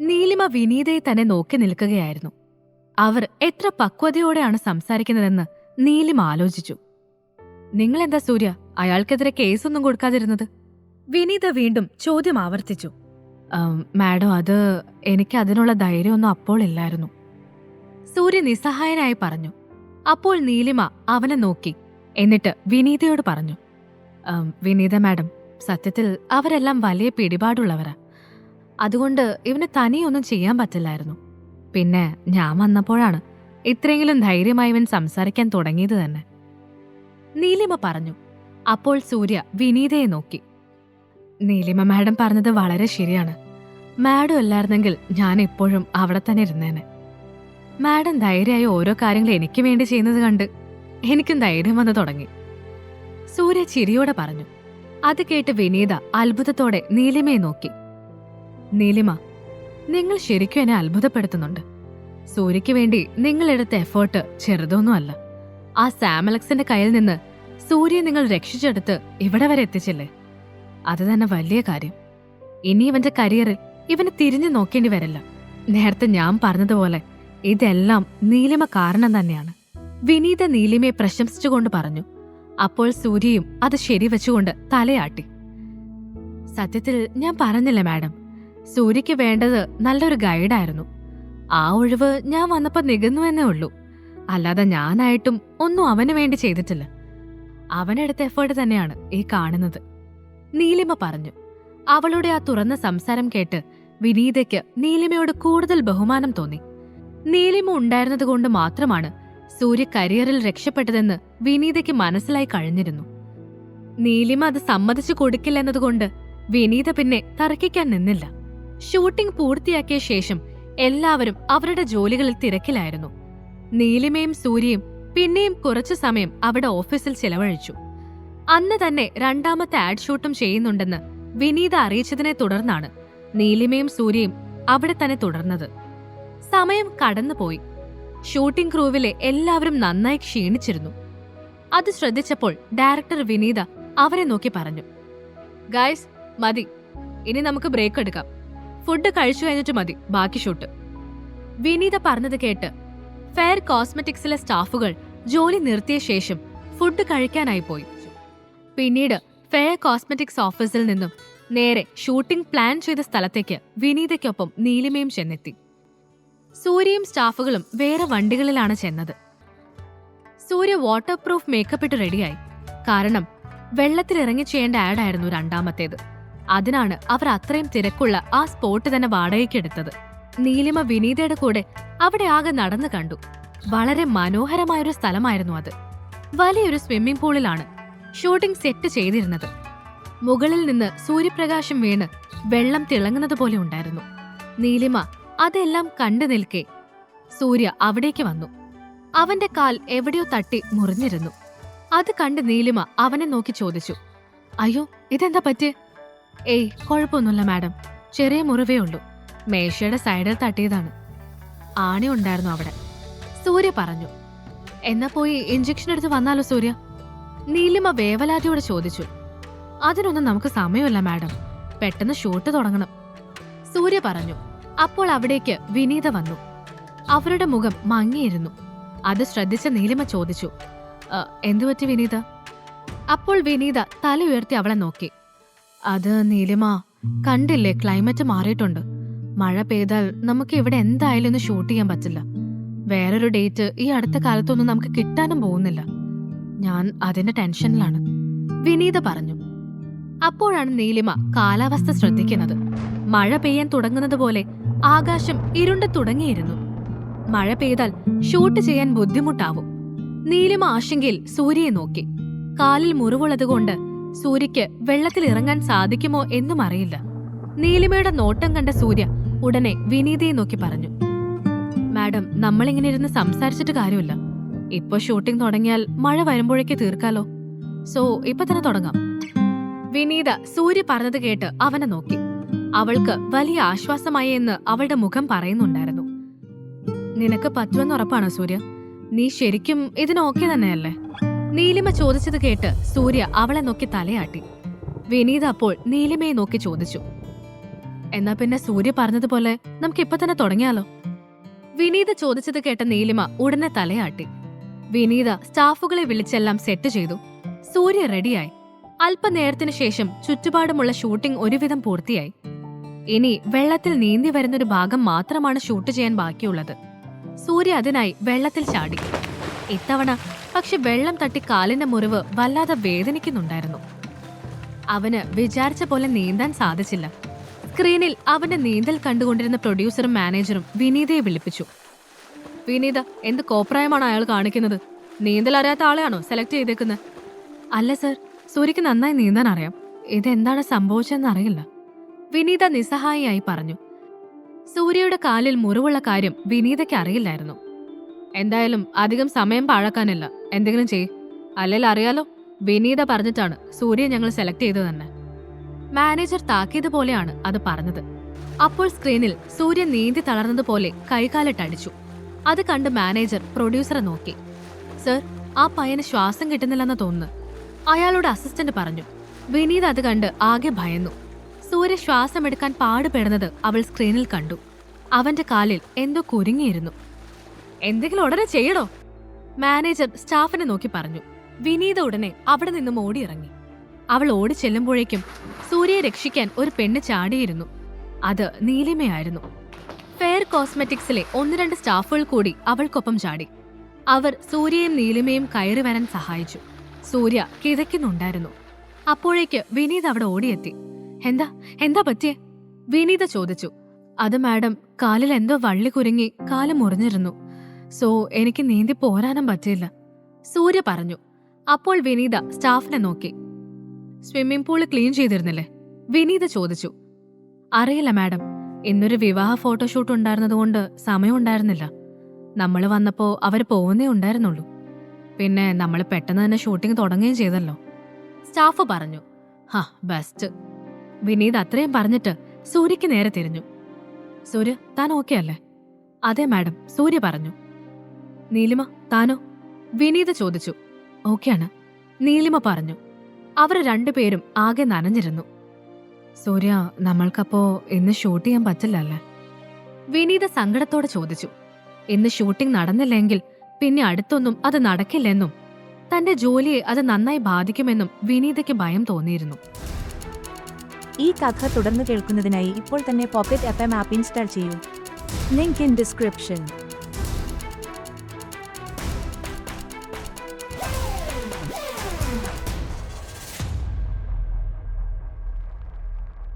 നീലിമ വിനീതയെ തന്നെ നോക്കി നിൽക്കുകയായിരുന്നു. അവർ എത്ര പക്വതയോടെയാണ് സംസാരിക്കുന്നതെന്ന് നീലിമ ആലോചിച്ചു. നിങ്ങളെന്താ സൂര്യ? അയാൾക്കെതിരെ കേസൊന്നും കൊടുക്കാതിരുന്നത്? വിനീത വീണ്ടും ചോദ്യം ആവർത്തിച്ചു. "ആം, മാഡം അത് എനിക്ക് അതിനുള്ള ധൈര്യമൊന്നും അപ്പോൾ ഇല്ലായിരുന്നു. സൂര്യ നിസ്സഹായനായി പറഞ്ഞു. അപ്പോൾ നീലിമ അവനെ നോക്കി എന്നിട്ട് വിനീതയോട് പറഞ്ഞു. വിനീത മാഡം സത്യത്തിൽ അവരെല്ലാം വലിയ പിടിപാടുള്ളവരാ. അതുകൊണ്ട് ഇവന് തനിയൊന്നും ചെയ്യാൻ പറ്റില്ലായിരുന്നു. പിന്നെ ഞാൻ വന്നപ്പോഴാണ് ഇത്രയെങ്കിലും ധൈര്യമായി ഇവൻ സംസാരിക്കാൻ തുടങ്ങിയത് തന്നെ. നീലിമ പറഞ്ഞു. അപ്പോൾ സൂര്യ വിനീതയെ നോക്കി. നീലിമ മാഡം പറഞ്ഞത് വളരെ ശരിയാണ്. മാഡം അല്ലായിരുന്നെങ്കിൽ ഞാൻ എപ്പോഴും അവിടെ തന്നെ ഇരുന്നേനെ. മാഡം ധൈര്യമായി ഓരോ കാര്യങ്ങൾ എനിക്ക് വേണ്ടി ചെയ്യുന്നത് കണ്ട് എനിക്കും ധൈര്യം വന്നു തുടങ്ങി. സൂര്യ ചിരിയോടെ പറഞ്ഞു. അത് കേട്ട് വിനീത അത്ഭുതത്തോടെ നീലിമയെ നോക്കി. നീലിമ നിങ്ങൾ ശരിക്കും എന്നെ അത്ഭുതപ്പെടുത്തുന്നുണ്ട്. സൂര്യയ്ക്ക് വേണ്ടി നിങ്ങളെടുത്ത എഫേർട്ട് ചെറുതൊന്നുമല്ല. ആ സാമലക്സിന്റെ കയ്യിൽ നിന്ന് സൂര്യയെ നിങ്ങൾ രക്ഷിച്ചെടുത്ത് ഇവിടെ വരെ എത്തിച്ചില്ലേ? അത് തന്നെ വലിയ കാര്യം. ഇനി ഇവന്റെ കരിയറിൽ ഇവന് തിരിഞ്ഞു നോക്കേണ്ടി വരല്ല. നേരത്തെ ഞാൻ പറഞ്ഞതുപോലെ ഇതെല്ലാം നീലിമ കാരണം തന്നെയാണ്. വിനീത നീലിമയെ പ്രശംസിച്ചുകൊണ്ട് പറഞ്ഞു. അപ്പോൾ സൂര്യയും അത് ശരിവെച്ചുകൊണ്ട് തലയാട്ടി. സത്യത്തിൽ ഞാൻ പറഞ്ഞില്ല മാഡം? സൂര്യയ്ക്ക് വേണ്ടത് നല്ലൊരു ഗൈഡായിരുന്നു. ആ ഒഴിവ് ഞാൻ വന്നപ്പോ നികന്നു എന്നേ ഉള്ളൂ. അല്ലാതെ ഞാനായിട്ടും ഒന്നും അവന് വേണ്ടി ചെയ്തിട്ടില്ല. അവനെടുത്ത എഫേർട്ട് തന്നെയാണ് ഈ കാണുന്നത്. നീലിമ പറഞ്ഞു. അവളുടെ ആ തുറന്ന സംസാരം കേട്ട് വിനീതയ്ക്ക് നീലിമയോട് കൂടുതൽ ബഹുമാനം തോന്നി. നീലിമ ഉണ്ടായിരുന്നത് കൊണ്ട് മാത്രമാണ് സൂര്യ കരിയറിൽ രക്ഷപ്പെട്ടതെന്ന് വിനീതയ്ക്ക് മനസ്സിലായി കഴിഞ്ഞിരുന്നു. നീലിമ അത് സമ്മതിച്ചു കൊടുക്കില്ല എന്നതുകൊണ്ട് വിനീത പിന്നെ തർക്കിക്കാൻ നിന്നില്ല. ഷൂട്ടിംഗ് പൂർത്തിയാക്കിയ ശേഷം എല്ലാവരും അവരുടെ ജോലികളിൽ തിരക്കിലായിരുന്നു. നീലിമയും സൂര്യയും പിന്നെയും കുറച്ചു സമയം അവിടെ ഓഫീസിൽ ചെലവഴിച്ചു. അന്ന് തന്നെ രണ്ടാമത്തെ ആഡ് ഷൂട്ടും ചെയ്യുന്നുണ്ടെന്ന് വിനീത അറിയിച്ചതിനെ തുടർന്നാണ് നീലിമയും സൂര്യയും അവിടെ തന്നെ തുടർന്നത്. സമയം കടന്നുപോയി. ഷൂട്ടിംഗ് ക്രൂവിലെ എല്ലാവരും നന്നായി ക്ഷീണിച്ചിരുന്നു. അത് ശ്രദ്ധിച്ചപ്പോൾ ഡയറക്ടർ വിനീത അവരെ നോക്കി പറഞ്ഞു. ഗായ്സ് മതി. ഇനി നമുക്ക് ബ്രേക്ക് എടുക്കാം. ഫുഡ് കഴിച്ചു കഴിഞ്ഞിട്ട് മതി. ബാക്കി ഷൂട്ട്. വിനീത പറഞ്ഞത് കേട്ട് ഫെയർ കോസ്മെറ്റിക്സിലെ സ്റ്റാഫുകൾ ജോലി നിർത്തിയ ശേഷം ഫുഡ് കഴിക്കാനായി പോയി. പിന്നീട് ഫെയർ കോസ്മെറ്റിക്സ് ഓഫീസിൽ നിന്നും നേരെ ഷൂട്ടിംഗ് പ്ലാൻ ചെയ്ത സ്ഥലത്തേക്ക് വിനീതയ്ക്കൊപ്പം നീലിമയും ചെന്നെത്തി. സൂര്യയും സ്റ്റാഫുകളും വേറെ വണ്ടികളിലാണ് ചെന്നത്. സൂര്യ വാട്ടർ പ്രൂഫ് മേക്കപ്പ് ഇട്ട് റെഡിയായി കാരണം വെള്ളത്തിലിറങ്ങി ചെയ്യേണ്ട ആഡായിരുന്നു രണ്ടാമത്തേത്. അതിനാണ് അവർ അത്രയും തിരക്കുള്ള ആ സ്പോട്ട് തന്നെ വാടകയ്ക്കെടുത്തത്. നീലിമ വിനീതയുടെ കൂടെ അവിടെ ആകെ നടന്നു കണ്ടു. വളരെ മനോഹരമായൊരു സ്ഥലമായിരുന്നു അത്. വലിയൊരു സ്വിമ്മിംഗ് പൂളിലാണ് ഷൂട്ടിംഗ് സെറ്റ് ചെയ്തിരുന്നത്. മുകളിൽ നിന്ന് സൂര്യപ്രകാശം വീണ് വെള്ളം തിളങ്ങുന്നത് പോലെ ഉണ്ടായിരുന്നു. നീലിമ അതെല്ലാം കണ്ടു നിൽക്കെ സൂര്യ അവിടേക്ക് വന്നു. അവന്റെ കാൽ എവിടെയോ തട്ടി മുറിഞ്ഞിരുന്നു. അത് കണ്ട് നീലിമ അവനെ നോക്കി ചോദിച്ചു അയ്യോ ഇതെന്താ പറ്റിയേ? ഏയ് കുഴപ്പമൊന്നുമില്ല മാഡം. ചെറിയ മുറിവേ ഉള്ളൂ. മേശയുടെ സൈഡിൽ തട്ടിയതാണ്. ആണി ഉണ്ടായിരുന്നു അവിടെ. സൂര്യ പറഞ്ഞു. എന്നാ പോയി ഇഞ്ചക്ഷൻ എടുത്ത് വന്നാലോ സൂര്യ? നീലിമ വേവലാതിയോട് ചോദിച്ചു. അതിനൊന്നും നമുക്ക് സമയമില്ല മാഡം. പെട്ടെന്ന് ഷൂട്ട് തുടങ്ങണം. സൂര്യ പറഞ്ഞു. അപ്പോൾ അവിടേക്ക് വിനീത വന്നു. അവരുടെ മുഖം മങ്ങിയിരുന്നു. അത് ശ്രദ്ധിച്ച നീലിമ ചോദിച്ചു. "അ, എന്തുപറ്റി വിനീത? അപ്പോൾ വിനീത തല ഉയർത്തി അവളെ നോക്കി. അത് നീലിമ കണ്ടില്ലേ? ക്ലൈമറ്റ് മാറിയിട്ടുണ്ട്. മഴ പെയ്താൽ നമുക്ക് ഇവിടെ എന്തായാലും ഒന്ന് ഷൂട്ട് ചെയ്യാൻ പറ്റില്ല. വേറൊരു ഡേറ്റ് ഈ അടുത്ത കാലത്തൊന്നും നമുക്ക് കിട്ടാനും പോകുന്നില്ല. ഞാൻ അതിന്റെ ടെൻഷനിലാണ്. വിനീത പറഞ്ഞു. അപ്പോഴാണ് നീലിമ കാലാവസ്ഥ ശ്രദ്ധിക്കുന്നത്. മഴ പെയ്യാൻ തുടങ്ങുന്നത് പോലെ ആകാശം ഇരുണ്ട് തുടങ്ങിയിരുന്നു. മഴ പെയ്താൽ ഷൂട്ട് ചെയ്യാൻ ബുദ്ധിമുട്ടാവും. നീലിമ ആശങ്കയിൽ സൂര്യയെ നോക്കി. കാലിൽ മുറിവുള്ളതുകൊണ്ട് സൂര്യയ്ക്ക് വെള്ളത്തിൽ ഇറങ്ങാൻ സാധിക്കുമോ എന്നും അറിയില്ല. നീലിമയുടെ നോട്ടം കണ്ട സൂര്യ ഉടനെ വിനീതയെ നോക്കി പറഞ്ഞു. മാഡം നമ്മളിങ്ങനെ ഇരുന്ന് സംസാരിച്ചിട്ട് കാര്യമില്ല. ഇപ്പൊ ഷൂട്ടിംഗ് തുടങ്ങിയാൽ മഴ വരുമ്പോഴേക്ക് തീർക്കാലോ. സോ ഇപ്പൊ തന്നെ തുടങ്ങാം. വിനീത സൂര്യ പറഞ്ഞത് കേട്ട് അവനെ നോക്കി. അവൾക്ക് വലിയ ആശ്വാസമായി എന്ന് അവളുടെ മുഖം പറയുന്നുണ്ടായിരുന്നു. നിനക്ക് പറ്റുമെന്ന് ഉറപ്പാണോ സൂര്യ? നീ ശരിക്കും ഇതിന് ഓക്കെ തന്നെയല്ലേ? നീലിമ ചോദിച്ചത് കേട്ട് സൂര്യ അവളെ നോക്കി തലയാട്ടി. വിനീത അപ്പോൾ നീലിമയെ നോക്കി ചോദിച്ചു. എന്നാ പിന്നെ സൂര്യ പറഞ്ഞതുപോലെ നമുക്ക് ഇപ്പൊ തന്നെ തുടങ്ങിയാലോ? വിനീത ചോദിച്ചത് കേട്ട നീലിമ ഉടനെ തലയാട്ടി. വിനീത സ്റ്റാഫുകളെ വിളിച്ചെല്ലാം സെറ്റ് ചെയ്തു. സൂര്യ റെഡിയായി. അല്പനേരത്തിനു ശേഷം ചുറ്റുപാടുമുള്ള ഷൂട്ടിംഗ് ഒരുവിധം പൂർത്തിയായി. ഇനി വെള്ളത്തിൽ നീന്തി വരുന്നൊരു ഭാഗം മാത്രമാണ് ഷൂട്ട് ചെയ്യാൻ ബാക്കിയുള്ളത്. സൂര്യ അതിനായി വെള്ളത്തിൽ ചാടി. ഇത്തവണ പക്ഷെ വെള്ളം തട്ടി കാലിന്റെ മുറിവ് വല്ലാതെ വേദനിക്കുന്നുണ്ടായിരുന്നു. അവന് വിചാരിച്ച പോലെ നീന്താൻ സാധിച്ചില്ല. സ്ക്രീനിൽ അവന്റെ നീന്തൽ കണ്ടുകൊണ്ടിരുന്ന പ്രൊഡ്യൂസറും മാനേജറും വിനീതയെ വിളിപ്പിച്ചു. വിനീത എന്ത് കോപ്രായമാണ് അയാൾ കാണിക്കുന്നത്? നീന്തൽ അറിയാത്ത ആളെയാണോ സെലക്ട് ചെയ്തേക്കുന്നത് അല്ല സർ സൂര്യക്ക് നന്നായി നീന്താൻ അറിയാം. ഇതെന്താണ് സംഭവിച്ചതെന്ന് അറിയില്ല. വിനീത നിസ്സഹായിയായി പറഞ്ഞു. സൂര്യയുടെ കാലിൽ മുറിവുള്ള കാര്യം വിനീതയ്ക്ക് അറിയില്ലായിരുന്നു. എന്തായാലും അധികം സമയം പാഴാക്കാനില്ല. എന്തെങ്കിലും ചെയ് അല്ലെങ്കിൽ അറിയാലോ വിനീത പറഞ്ഞിട്ടാണ് സൂര്യ ഞങ്ങൾ സെലക്ട് ചെയ്തത് തന്നെ. മാനേജർ താക്കിയത് പോലെയാണ് അത് പറഞ്ഞത്. അപ്പോൾ സ്ക്രീനിൽ സൂര്യൻ നീന്തി തളർന്നതുപോലെ കൈകാലിട്ടടിച്ചു അത് കണ്ട് മാനേജർ പ്രൊഡ്യൂസറെ നോക്കി. സർ ആ പയ്യന് ശ്വാസം കിട്ടുന്നില്ലെന്ന് തോന്നുന്നു. അയാളുടെ അസിസ്റ്റന്റ് പറഞ്ഞു. വിനീത് അത് കണ്ട് ആകെ ഭയന്നു. സൂര്യ ശ്വാസമെടുക്കാൻ പാടുപെടുന്നത് അവൾ സ്ക്രീനിൽ കണ്ടു. അവന്റെ കാലിൽ എന്തോ കുരുങ്ങിയിരുന്നു. എന്തെങ്കിലും ഉടനെ ചെയ്യണോ മാനേജർ സ്റ്റാഫിനെ നോക്കി പറഞ്ഞു. വിനീത ഉടനെ അവിടെ നിന്നും ഓടിയിറങ്ങി. അവൾ ഓടി ചെല്ലുമ്പോഴേക്കും സൂര്യയെ രക്ഷിക്കാൻ ഒരു പെണ്ണ് ചാടിയിരുന്നു. അത് നീലിമയായിരുന്നു. ഫെയർ കോസ്മെറ്റിക്സിലെ ഒന്ന് രണ്ട് സ്റ്റാഫുകൾ കൂടി അവൾക്കൊപ്പം ചാടി. അവർ സൂര്യയും നീലിമയും കയറി വരാൻ സഹായിച്ചു. സൂര്യ കിതയ്ക്കുന്നുണ്ടായിരുന്നു. അപ്പോഴേക്ക് വിനീത് അവിടെ ഓടിയെത്തി. എന്താ? എന്താ പറ്റിയേ? വിനീത ചോദിച്ചു. അത് മാഡം കാലിൽ എന്തോ വള്ളി കുരുങ്ങി കാൽ മുറിഞ്ഞിരുന്നു. സോ എനിക്ക് നീന്തി പോരാനും പറ്റില്ല സൂര്യ പറഞ്ഞു. അപ്പോൾ വിനീത സ്റ്റാഫിനെ നോക്കി. സ്വിമ്മിംഗ് പൂൾ ക്ലീൻ ചെയ്തിരുന്നില്ലേ? വിനീത ചോദിച്ചു. അറിയില്ല മാഡം. ഇന്നൊരു വിവാഹ ഫോട്ടോഷൂട്ട് ഉണ്ടായിരുന്നതുകൊണ്ട് സമയമുണ്ടായിരുന്നില്ല. നമ്മൾ വന്നപ്പോൾ അവർ പോകുന്നേ ഉണ്ടായിരുന്നുള്ളൂ. പിന്നെ നമ്മൾ പെട്ടെന്ന് തന്നെ ഷൂട്ടിംഗ് തുടങ്ങുകയും ചെയ്തല്ലോ. സ്റ്റാഫ് പറഞ്ഞു. ഹാ ബെസ്റ്റ്. വിനീത് അത്രയും പറഞ്ഞിട്ട് സൂര്യക്ക് നേരെ തിരിഞ്ഞു. സൂര്യ താൻ ഓക്കെ അല്ലേ? അതെ മാഡം. സൂര്യ പറഞ്ഞു. നീലിമ താനോ? വിനീത ചോദിച്ചു. ഓക്കെയാണ്. നീലിമ പറഞ്ഞു. അവർ രണ്ടുപേരും ആകെ നനഞ്ഞിരുന്നു. സൂര്യ നമ്മൾക്കപ്പോ ഇന്ന് ഷൂട്ട് ചെയ്യാൻ പറ്റില്ലല്ലേ? വിനീത സങ്കടത്തോടെ ചോദിച്ചു. ഇന്ന് ഷൂട്ടിംഗ് നടന്നില്ലെങ്കിൽ പിന്നെ അടുത്തൊന്നും അത് നടക്കില്ലെന്നും തന്റെ ജോലിയെ അത് നന്നായി ബാധിക്കുമെന്നും വിനീതയ്ക്ക് ഭയം തോന്നിയിരുന്നു. ഈ കഥ തുടർന്ന് കേൾക്കുന്നതിനായി ഇപ്പോൾ തന്നെ Pocket F M app install ചെയ്യൂ. Link in description.